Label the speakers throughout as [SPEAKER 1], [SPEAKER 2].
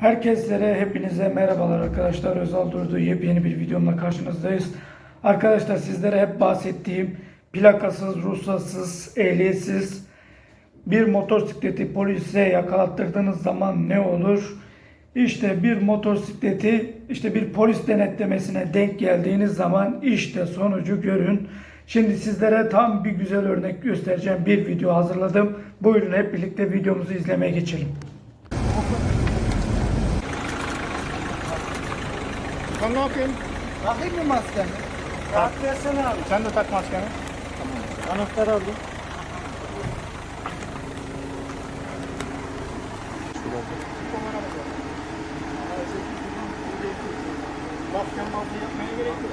[SPEAKER 1] Herkeslere, hepinize merhabalar arkadaşlar. Özal Durdu yepyeni bir videomla karşınızdayız. Arkadaşlar sizlere hep bahsettiğim plakasız, ruhsatsız, ehliyetsiz bir motosikleti polise yakalattırdığınız zaman ne olur? İşte bir motosikleti işte bir polis denetlemesine denk geldiğiniz zaman işte sonucu görün. Şimdi sizlere tam bir güzel örnek göstereceğim bir video hazırladım. Buyurun hep birlikte videomuzu izlemeye geçelim.
[SPEAKER 2] Sen ne yapıyorsun?
[SPEAKER 3] Takayım mı maskeni? Tak versene abi.
[SPEAKER 2] Sen de tak maskeni.
[SPEAKER 3] Anahtarı aldım.
[SPEAKER 2] Masken mantı yapmaya gerek yok.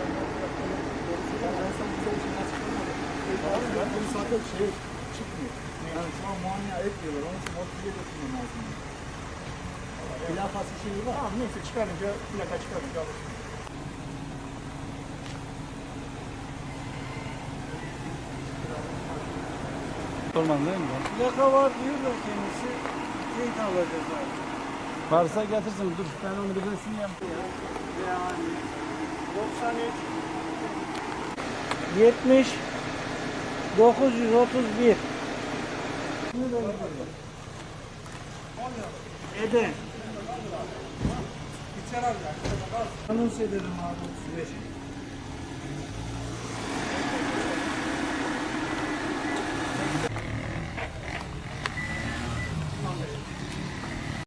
[SPEAKER 2] Ben bunu zaten şey çıkmıyor. Yani şu an muayene etmiyorlar. Onun için motive götürmem lazım. Plakası şeyi var. Tamam neyse çıkarınca plaka çıkarınca alırsın.
[SPEAKER 4] Sorman değil mi?
[SPEAKER 3] Plaka var diyorlar kendisi. Teyit alacağız abi.
[SPEAKER 4] Varsa getirsin dur ben onu bir resim yap.
[SPEAKER 3] Yani 93 70 931 Eden Anons edelim abi. 35